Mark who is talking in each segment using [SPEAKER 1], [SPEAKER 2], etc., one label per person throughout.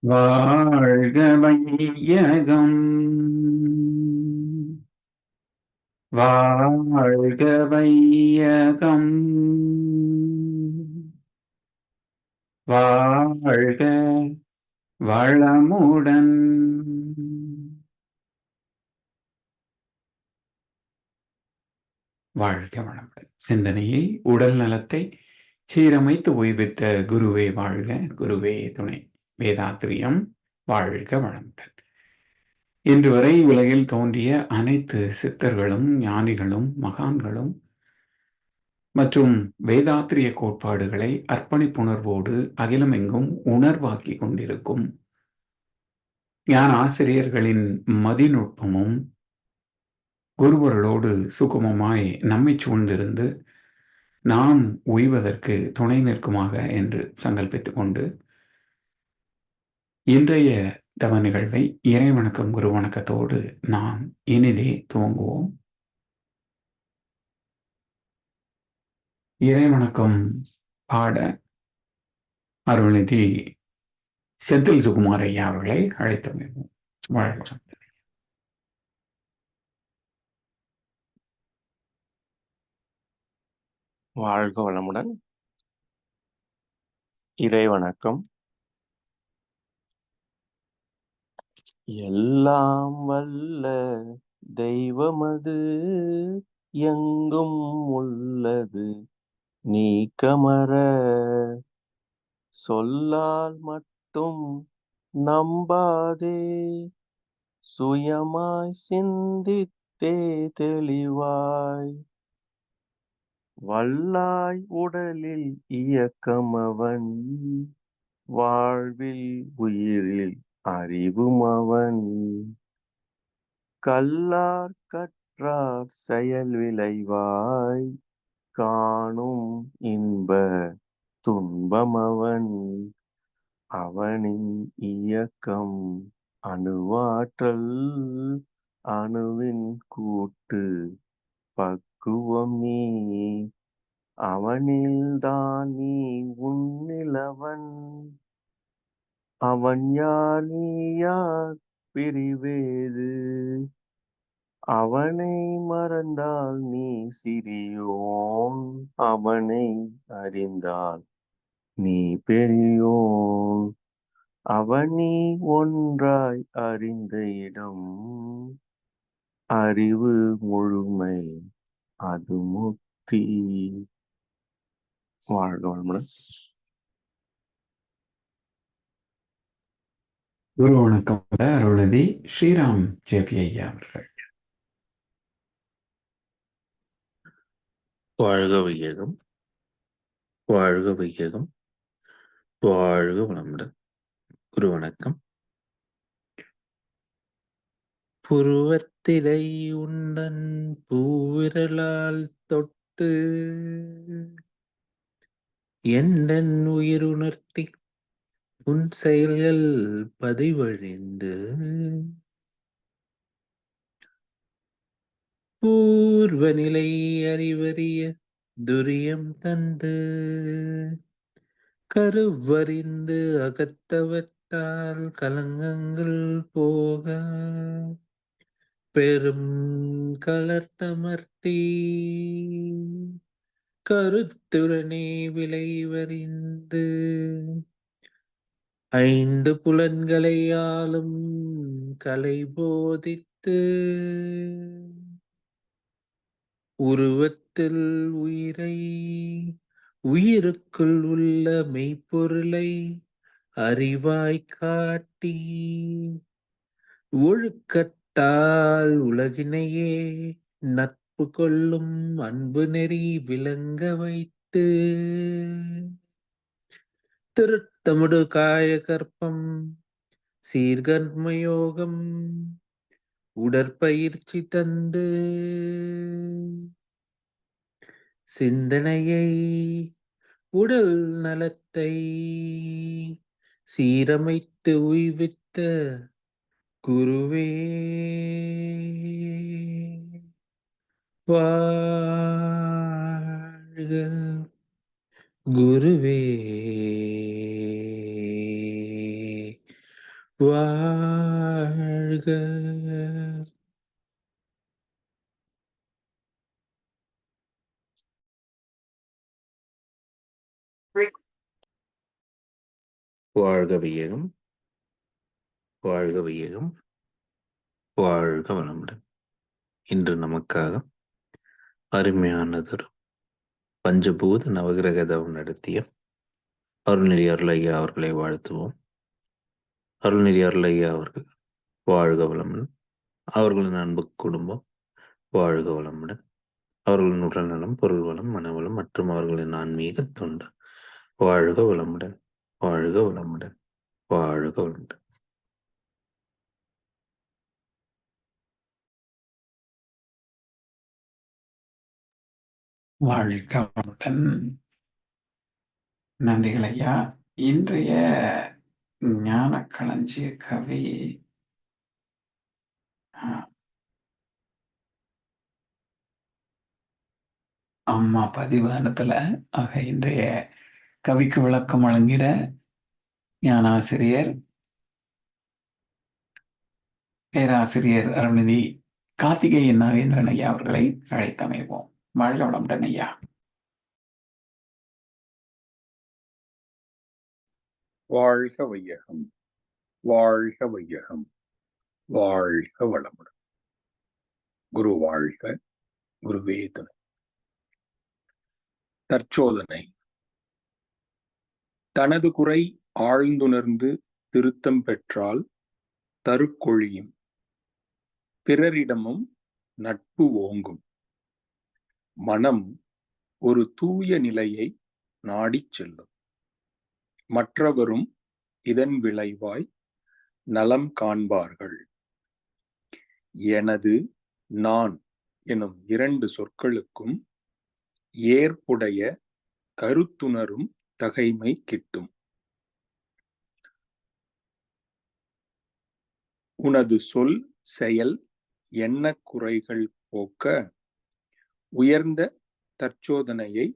[SPEAKER 1] வாழ்க வையகம் வாழ்க வையகம் வாழ்க வளமுடன். வாழ்க வளமுடன். சிந்தனையை உடல் நலத்தை சீரமைத்து ஓய்வித்த குருவே வாழ்க குருவே துணை. வேதாத்திரியம் வாழ்க வளமுடன். இன்று வரை உலகில் தோன்றிய அனைத்து சித்தர்களும் ஞானிகளும் மகான்களும் மற்றும் வேதாத்திரிய கோட்பாடுகளை அர்ப்பணிப்புணர்வோடு அகிலமெங்கும் உணர்வாக்கி கொண்டிருக்கும் ஞான ஆசிரியர்களின் மதிநுட்பமும் குருவர்களோடு சுகமமாய் நம்மை சூழ்ந்திருந்து நான் உய்வதற்கு துணை நிற்குமாக என்று சங்கல்பித்துக் கொண்டு இன்றைய தவ நிகழ்வை இறை வணக்கம் குரு வணக்கத்தோடு நாம் இனிதே துவங்குவோம். இறை வணக்கம் பாட அருள்நிதி செந்தில் சுகுமார் ஐயா அவர்களை அழைத்தமைவோம் வாழ்கிறோம்
[SPEAKER 2] வாழ்க வளமுடன். இறை வணக்கம் எல்லாம் வல்ல தெய்வமது எங்கும் உள்ளது நீக்கமர சொல்லால் மட்டும் நம்பாதே சுயமாய் சிந்தித்தே தெளிவாய். வல்லாய் உடலில் இயக்கமவன் வாழ்வில் உயிரில் அறிவும் அவன். கல்லார் கற்றார் செயல் விளைவாய். காணும் இன்ப துன்பமவன் அவனின் இயக்கம் அணுவாற்றல். அணுவின் கூட்டு பக்குவம் நீ அவனில்தான் நீ உன்னிலவன் அவன் யார் நீ யார் பிரிவேது அவனை மறந்தால் நீ சிறியோன். அவனை அறிந்தால் நீ பெரியோன். அவனி ஒன்றாய் அறிந்த இடம் அறிவு முழுமை அது முக்தி வாழ்க வளமுடன்.
[SPEAKER 1] குரு வணக்கம். அருள்நிதி ஸ்ரீராம் ஜேபி ஐயா அவர்கள்.
[SPEAKER 3] வாழ்க வையகம் வாழ்க வையகம் வாழ்க வளமுடன். குரு வணக்கம். புருவத்திலை உண்டன் பூவிரலால் தொட்டு என்னன் உயிருணர்த்தி உன் செயல்கள் பதிவழிந்து பூர்வ நிலை அறிவறிய துரியம் தந்து கருவறிந்து அகத்தவத்தால் கலங்கங்கள் போக பெரும் கலர்த்தமர்த்தி கருத்துடனே விளைவறிந்து ஐந்து புலன்களை ஆளும் கலை போதித்து. உருவத்தில் உயிரை உயிருக்குள் உள்ள மெய்ப்பொருளை அறிவாய் காட்டி. நட்டால் உலகினையே நட்பு கொள்ளும் அன்பு நெறி விளங்க வைத்து. திருத்தமுடு காய கற்பம் சீர்கர்மயோகம் உடற்பயிற்சி தந்து. சிந்தனையை உடல் நலத்தை சீரமைத்து உய்வித்த குருவே வாழ்க குருவே. வாழ்க வாழ்க வையகம் வாழ்க வையகம் வாழ்க வளமுடன் இன்று நமக்காக அருமையானதொரு பஞ்சபூத நவகிரக தவம் நடத்திய அருள்நெறி அருளையா அவர்களை வாழ்த்துவோம். அருள்நெறி அருளையா அவர்கள் வாழ்க வளமுடன் அவர்களின் அன்பு குடும்பம் வாழ்க வளமுடன் அவர்களின் உடல் நலம் பொருள் வளம் மனவளம் மற்றும் அவர்களின் ஆன்மீக தொண்டு வாழ்க வளமுடன் வாழ்க வளமுடன் வாழ்க வளமுடன்
[SPEAKER 1] வாழ்க வளமுடன் நன்றிகள் ஐயா இன்றைய ஞான களஞ்சிய கவி அம்மா பதிவானத்துல ஆக இன்றைய கவிக்கு விளக்கம் வழங்கிற ஞானாசிரியர் பேராசிரியர் அருள்நிதி கார்த்திகேயன் நாகேந்திரன் ஐயா அவர்களை அழைத்தமைவோம். வாழ்க வளமுடன் ஐயா.
[SPEAKER 4] வாழ்க வையகம். வாழ்க வையகம். வாழ்க வளமுடன். குரு வாழ்க குருவே துணை. தற்சோதனை. தனது குறை ஆழ்ந்துணர்ந்து திருத்தம் பெற்றால் தருக்கொழியும். பிறரிடமும் நட்பு ஓங்கும். மனம் ஒரு தூய நிலையை நாடிச் செல்லும். மற்றவரும் இதன் விளைவாய் நலம் காண்பார்கள். எனது நான் எனும் இரண்டு சொற்களுக்கும் ஏற்புடைய கருத்துணரும் தகைமை கிட்டும். உனது சொல் செயல் எண்ண குறைகள் போக்க உயர்ந்த தற்சோதனையை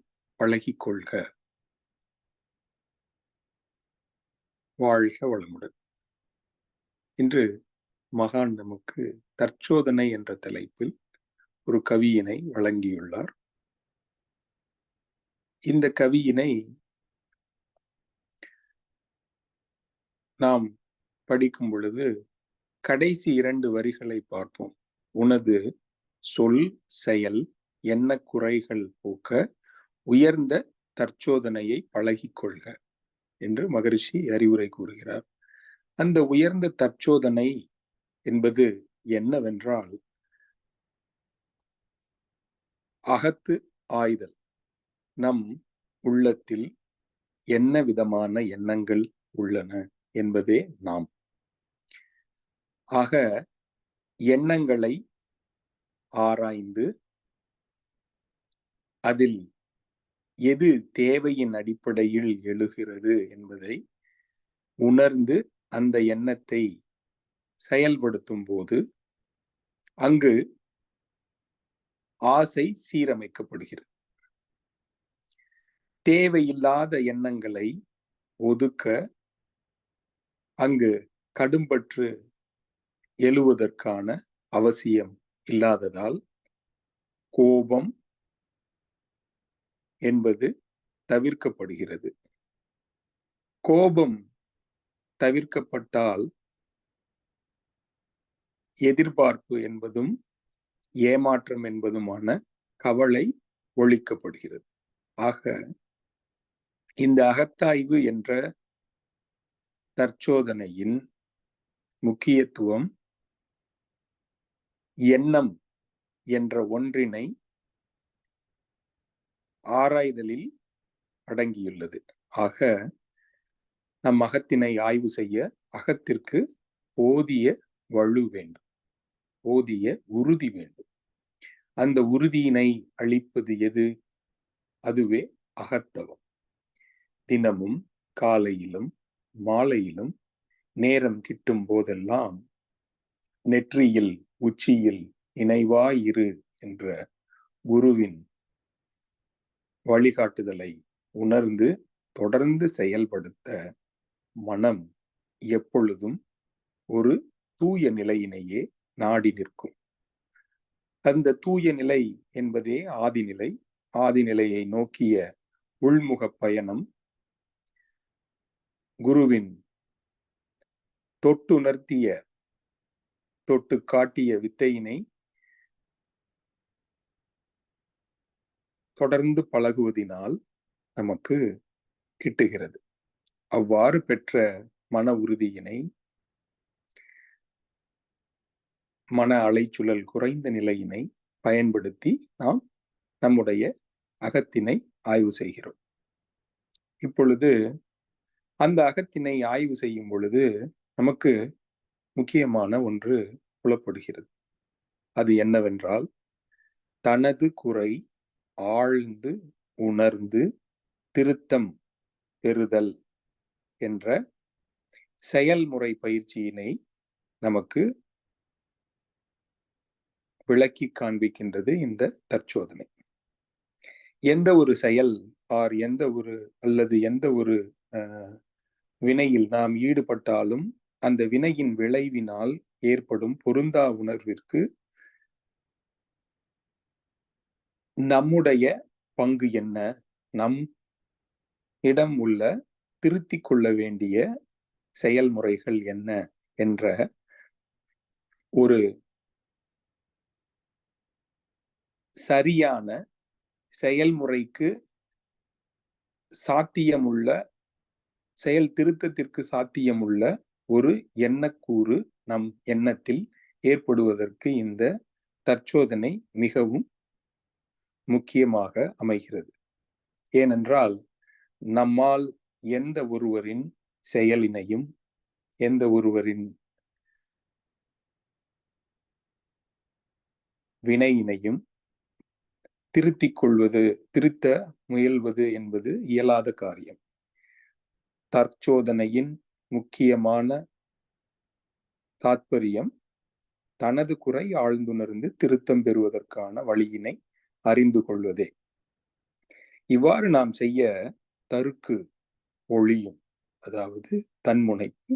[SPEAKER 4] பழகிக்கொள்க. வாழ்க வளமுடன். இன்று மகான் நமக்கு தற்சோதனை என்ற தலைப்பில் ஒரு கவியினை வழங்கியுள்ளார். இந்த கவியினை நாம் படிக்கும் பொழுது கடைசி இரண்டு வரிகளை பார்ப்போம். உனது சொல் செயல் எண்ண குறைகள் போக்க உயர்ந்த தற்சோதனையை பழகிக்கொள்க என்று மகரிஷி அறிவுரை கூறுகிறார். அந்த உயர்ந்த தற்சோதனை என்பது என்னவென்றால் அகத்து ஆய்தல். நம் உள்ளத்தில் என்ன விதமான எண்ணங்கள் உள்ளன என்பதே நாம். ஆக எண்ணங்களை ஆராய்ந்து அதில் எது தேவையின் அடிப்படையில் எழுகிறது என்பதை உணர்ந்து அந்த எண்ணத்தை செயல்படுத்தும் போது அங்கு ஆசை சீரமைக்கப்படுகிறது. தேவையில்லாத எண்ணங்களை ஒதுக்க அங்கு கடும்பற்று எழுவதற்கான அவசியம் இல்லாததால் கோபம் என்பது தவிர்க்கப்படுகிறது. கோபம் தவிர்க்கப்பட்டால் எதிர்பார்ப்பு என்பதும் ஏமாற்றம் என்பதுமான கவலை ஒழிக்கப்படுகிறது. ஆக இந்த அகத்தாய்வு என்ற தற்சோதனையின் முக்கியத்துவம் எண்ணம் என்ற ஒன்றினை ஆராய்தலில் அடங்கியுள்ளது. ஆக நம் அகத்தினை ஆய்வு செய்ய அகத்திற்கு போதிய வலு வேண்டும். போதிய உறுதி வேண்டும். அந்த உறுதியினை அளிப்பது எது? அதுவே அகத்தவம். தினமும் காலையிலும் மாலையிலும் நேரம் கிட்டும் போதெல்லாம் நெற்றியில் உச்சியில் இணைவாயிரு என்ற குருவின் வழிகாட்டுதலை உணர்ந்து தொடர்ந்து செயல்படுத்த மனம் எப்பொழுதும் ஒரு தூய நிலையினையே நாடி நிற்கும். அந்த தூய நிலை என்பதே ஆதிநிலை. ஆதிநிலையை நோக்கிய உள்முக பயணம். குருவின் தொட்டுணர்த்திய தொட்டு காட்டிய வித்தையினை தொடர்ந்து பழகுவதினால் நமக்கு கிட்டுகிறது. அவ்வாறு பெற்ற மன உறுதியினை மன அலைச்சுழல் குறைந்த நிலையினை பயன்படுத்தி நாம் நம்முடைய அகத்தினை ஆய்வு செய்கிறோம். இப்பொழுது அந்த அகத்தினை ஆய்வு செய்யும் பொழுது நமக்கு முக்கியமான ஒன்று புலப்படுகிறது. அது என்னவென்றால் தனது குறை ஆழ்ந்து உணர்ந்து திருத்தம் பெறுதல் என்ற செயல்முறை பயிற்சியினை நமக்கு விளக்கி காண்பிக்கின்றது இந்த தற்சோதனை. எந்த ஒரு செயல் ஆர் எந்த ஒரு அல்லது எந்த ஒரு வினையில் நாம் ஈடுபட்டாலும் அந்த வினையின் விளைவினால் ஏற்படும் பொருந்தா உணர்விற்கு நம்முடைய பங்கு என்ன? நம் இடம் உள்ள திருத்திக் கொள்ள வேண்டிய செயல்முறைகள் என்ன? என்ற ஒரு சரியான செயல்முறைக்கு சாத்தியமுள்ள செயல் திருத்தத்திற்கு சாத்தியமுள்ள ஒரு எண்ணக்கூறு நம் எண்ணத்தில் ஏற்படுவதற்கு இந்த தற்சோதனை மிகவும் முக்கியமாக அமைகிறது. ஏனென்றால் நம்மால் எந்த ஒருவரின் செயலினையும் எந்த ஒருவரின் வினையினையும் திருத்திக் கொள்வது திருத்த முயல்வது என்பது இயலாத காரியம். தற்சோதனையின் முக்கியமான தாத்பரியம் தனது குறை ஆழ்ந்துணர்ந்து திருத்தம் பெறுவதற்கான வழியினை அறிந்து கொள்வதே. இவ்வாறு நாம் செய்ய தருக்கு ஒளியும் அதாவது தன்முனைப்பு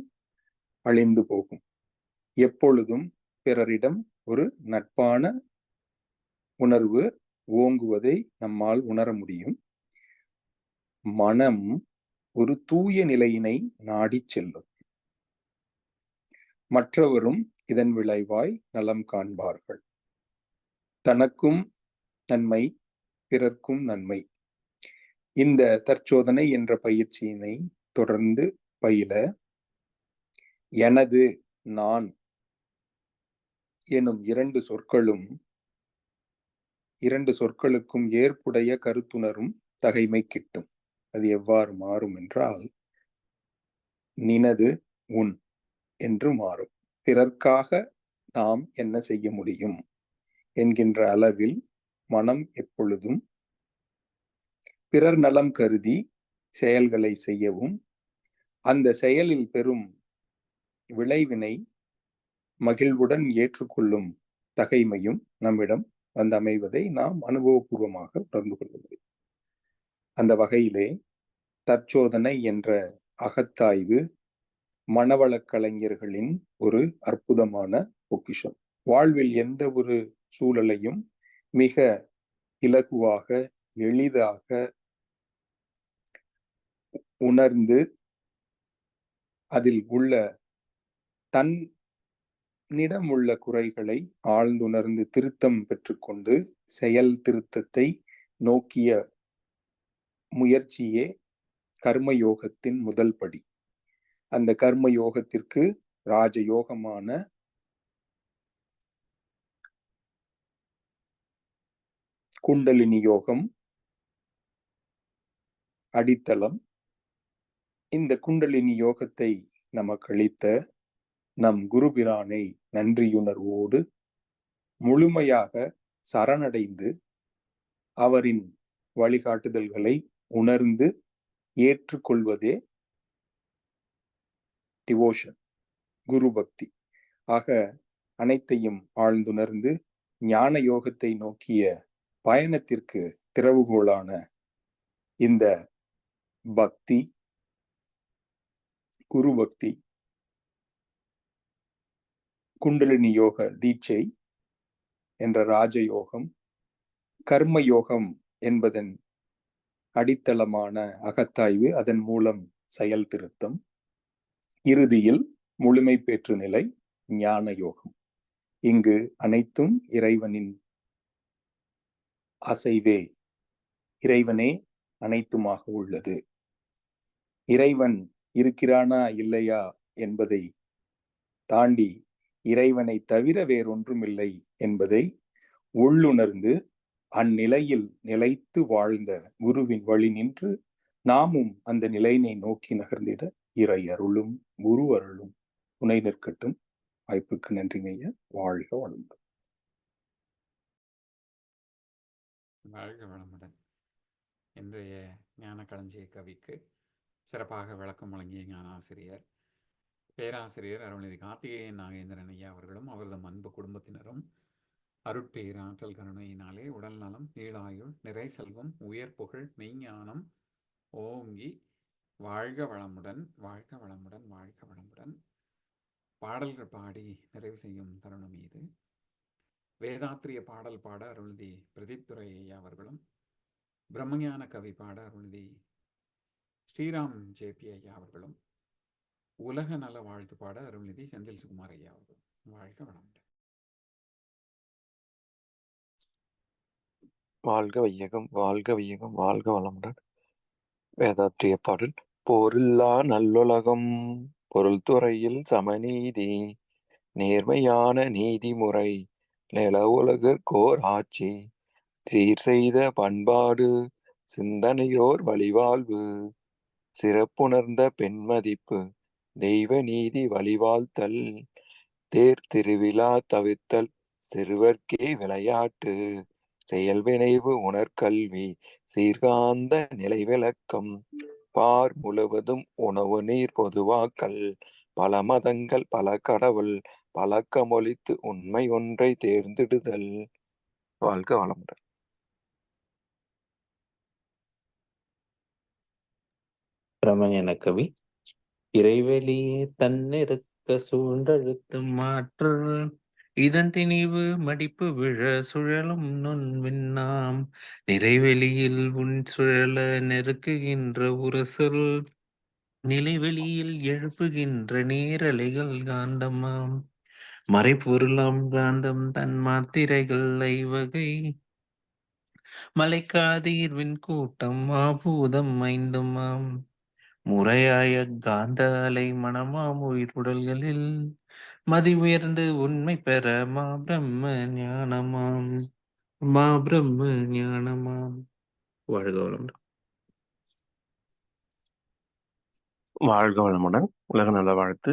[SPEAKER 4] அழிந்து போகும். எப்பொழுதும் பிறரிடம் ஒரு நட்பான உணர்வு ஓங்குவதை நம்மால் உணர முடியும். மனம் ஒரு தூய நிலையினை நாடி செல்லும். மற்றவரும் இதன் விளைவாய் நலம் காண்பார்கள். தனக்கும் நன்மை பிறர்க்கும் நன்மை. இந்த தற்சோதனை என்ற பயிற்சியினை தொடர்ந்து பயில எனது நான் எனும் இரண்டு சொற்களும் இரண்டு சொற்களுக்கும் ஏற்புடைய கருத்துணரும் தகைமை கிட்டும். அது எவ்வாறு மாறும் என்றால் நினது உன் என்று மாறும். பிறர்க்காக நாம் என்ன செய்ய முடியும்? என்கின்ற அளவில் மனம் எப்பொழுதும் பிறர் நலம் கருதி செயல்களை செய்யவும் அந்த செயலில் பெறும் விளைவினை மகிழ்வுடன் ஏற்றுக்கொள்ளும் தகைமையும் நம்மிடம் வந்து அமைவதை நாம் அனுபவபூர்வமாக உணர்ந்து கொள்ள முடியும். அந்த வகையிலே தற்சோதனை என்ற அகத்தாய்வு மனவளக் கலைஞர்களின் ஒரு அற்புதமான பொக்கிஷம். வாழ்வில் எந்த ஒரு சூழலையும் மிக இலகுவாக எளிதாக உணர்ந்து அதில் உள்ள தன்னிடம் உள்ள குறைகளை ஆழ்ந்துணர்ந்து திருத்தம் பெற்றுக்கொண்டு செயல் திருத்தத்தை நோக்கிய முயற்சியே கர்மயோகத்தின் முதல் படி. அந்த கர்ம யோகத்திற்கு ராஜயோகமான குண்டலினி யோகம் அடித்தளம். இந்த குண்டலினி யோகத்தை நமக்கு அளித்த நம் குருபிரானை நன்றியுணர்வோடு முழுமையாக சரணடைந்து அவரின் வழிகாட்டுதல்களை உணர்ந்து ஏற்றுக்கொள்வதே டிவோஷன் குரு பக்தி. ஆக அனைத்தையும் ஆழ்ந்துணர்ந்து ஞான யோகத்தை நோக்கிய பயணத்திற்கு திறவுகோலான இந்த பக்தி குரு பக்தி குண்டலினி யோக தீட்சை என்ற ராஜயோகம் கர்ம யோகம் என்பதன் அடித்தளமான அகத்தாய்வு அதன் மூலம் செயல் திருத்தம் இறுதியில் முழுமை பெற்று நிலை ஞான யோகம். இங்கு அனைத்தும் இறைவனின் அசைவே. இறைவனே அனைத்துமாக உள்ளது. இறைவன் இருக்கிறானா இல்லையா என்பதை தாண்டி இறைவனை தவிர வேறொன்றும் இல்லை என்பதை உள்ளுணர்ந்து அந்நிலையில் நிலைத்து வாழ்ந்த குருவின் வழி நின்று நாமும் அந்த நிலையினை நோக்கி நகர்ந்திட இறை அருளும் குரு அருளும் துணை நிற்கட்டும். வாய்ப்புக்கு நன்றிங்க வாழ்க வளமுடன்.
[SPEAKER 1] வாழ்க வளமுடன். இன்றைய ஞான களஞ்சிய கவிக்கு சிறப்பாக விளக்கம் வழங்கிய ஞான ஆசிரியர் பேராசிரியர் அருள்நிதி கார்த்திகேயன் நாகேந்திரன் ஐயா அவர்களும் அவரது அன்பு குடும்பத்தினரும் அருட்பேர் ஆற்றல் கருணையினாலே உடல் நலம் நீளாயுள் நிறை செல்வம் உயர் புகழ் மெய்ஞானம் ஓங்கி வாழ்க வளமுடன் வாழ்க வளமுடன் வாழ்க வளமுடன். பாடல்கள் பாடி நிறைவு செய்யும் தருணம் இது. வேதாத்திரிய பாடல் பாட அருள்தி பிரதீப் துரை ஐயா அவர்களும் பிரம்மஞான கவி பாட அருள்தி ஸ்ரீராம் ஜேபி ஐயா அவர்களும் உலக நல வாழ்த்து பாட அருள்நிதி செந்தில் சுகுமார் ஐயா அவர்களும். வாழ்க வளமுடன்.
[SPEAKER 2] வாழ்க வையகம் வாழ்க வையகம் வாழ்க வளமுடன். வேதாத்திரிய பாடல் போரில்லா நல்லுலகம் பொருள் துறையில் சமநீதி நேர்மையான நீதிமுறை நில உலகிற்கோர் ஆட்சி சீர் செய்த பண்பாடு சிந்தனையோர் வழிவாழ்வு. சிறப்புணர்ந்த பெண்மதிப்பு தெய்வ நீதி வழிவாழ்த்தல். தேர் திருவிழா தவிர்த்தல் சிறுவர்க்கே விளையாட்டு. செயல்வினைவு உணர்கல்வி சீர்காந்த நிலை விளக்கம் பார் முழுவதும் உணவு நீர் பொதுவாக்கல் பல மதங்கள் பல கடவுள். பழக்கமொழித்து உண்மை ஒன்றை தேர்ந்தெடுதல். வாழ்க வளமுடன்.
[SPEAKER 3] பிரமஞன கவி இறைவெளியே தன்னிருக்க சூழ்ந்தழுத்தும் மாற்றல். இதன் திணிவு மடிப்பு விழ சுழலும் நுண்விண்ணாம். நிறைவெளியில் உன் சுழல நெருக்குகின்ற உரசல். நிலைவெளியில் எழுப்புகின்ற நீரலைகள் காந்தமாம். மறைப்பொருளாம் காந்தம் தன் மாத்திரைகள் ஐவகை. மலைக்காதீர்வின் கூட்டம் மாபூதம் ஐந்துமாம் முறையாய காந்த அலை மனமாம் உயிர்வுடல்களில் மதி உயர்ந்து உண்மை பெற மா பிரம்ம ஞானமாம் மா பிரம்ம ஞானமாம் வாழ்க வளமுடன்.
[SPEAKER 2] வாழ்க வளமுடன். உலக நல வாழ்த்து.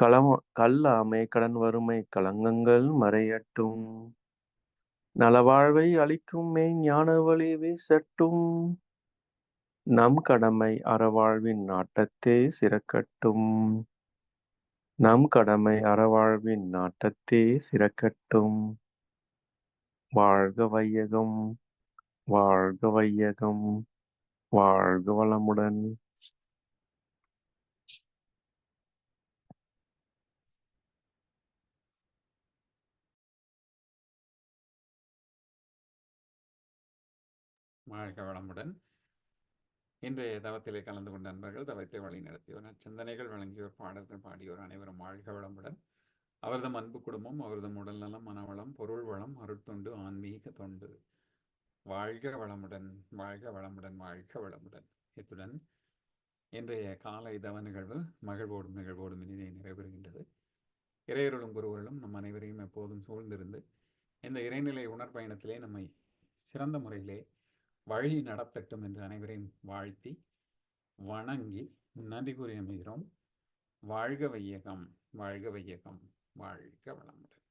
[SPEAKER 2] களம கல்லாமை கடன் வறுமை களங்கங்கள் மறையட்டும். நலவாழ்வை அளிக்கும் மெய் ஞான வழி வீசட்டும். நம் கடமை அறவாழ்வின் நாட்டத்தே சிறக்கட்டும். நம் கடமை அறவாழ்வின் நாட்டத்தே சிறக்கட்டும். வாழ்க வையகம் வாழ்க வையகம் வாழ்க வளமுடன்.
[SPEAKER 1] வாழ்க வளமுடன். இன்றைய தவத்திலே கலந்து கொண்ட நண்பர்கள் தவத்தை வழி நடத்தியோர் சிந்தனைகள் வழங்கியோர் பாடல்கள் பாடியோர் அனைவரும் வாழ்க வளமுடன். அவர்தம் அன்பு குடும்பம் அவர்தம் உடல்நலம் மனவளம் பொருள் வளம் அருட்தொண்டு ஆன்மீக தொண்டு. வாழ்க வளமுடன் வாழ்க வளமுடன் வாழ்க வளமுடன். இத்துடன் இன்றைய காலை தவ நிகழ்வு மகிழ்வோடும் நிகழ்வோடும் இனிதே நிறைவேறுகின்றது. இறையருளும் குருவர்களும் நம் அனைவரையும் எப்போதும் சூழ்ந்திருந்து இந்த இறைநிலை உணர்பயணத்திலே நம்மை சிறந்த முறையிலே வழி நடத்தட்டும் என்று அனைவரையும் வாழ்த்தி வணங்கி நன்றி கூறி அமைகிறோம். வாழ்க வையகம் வாழ்க வையகம் வாழ்க வளமுடன்.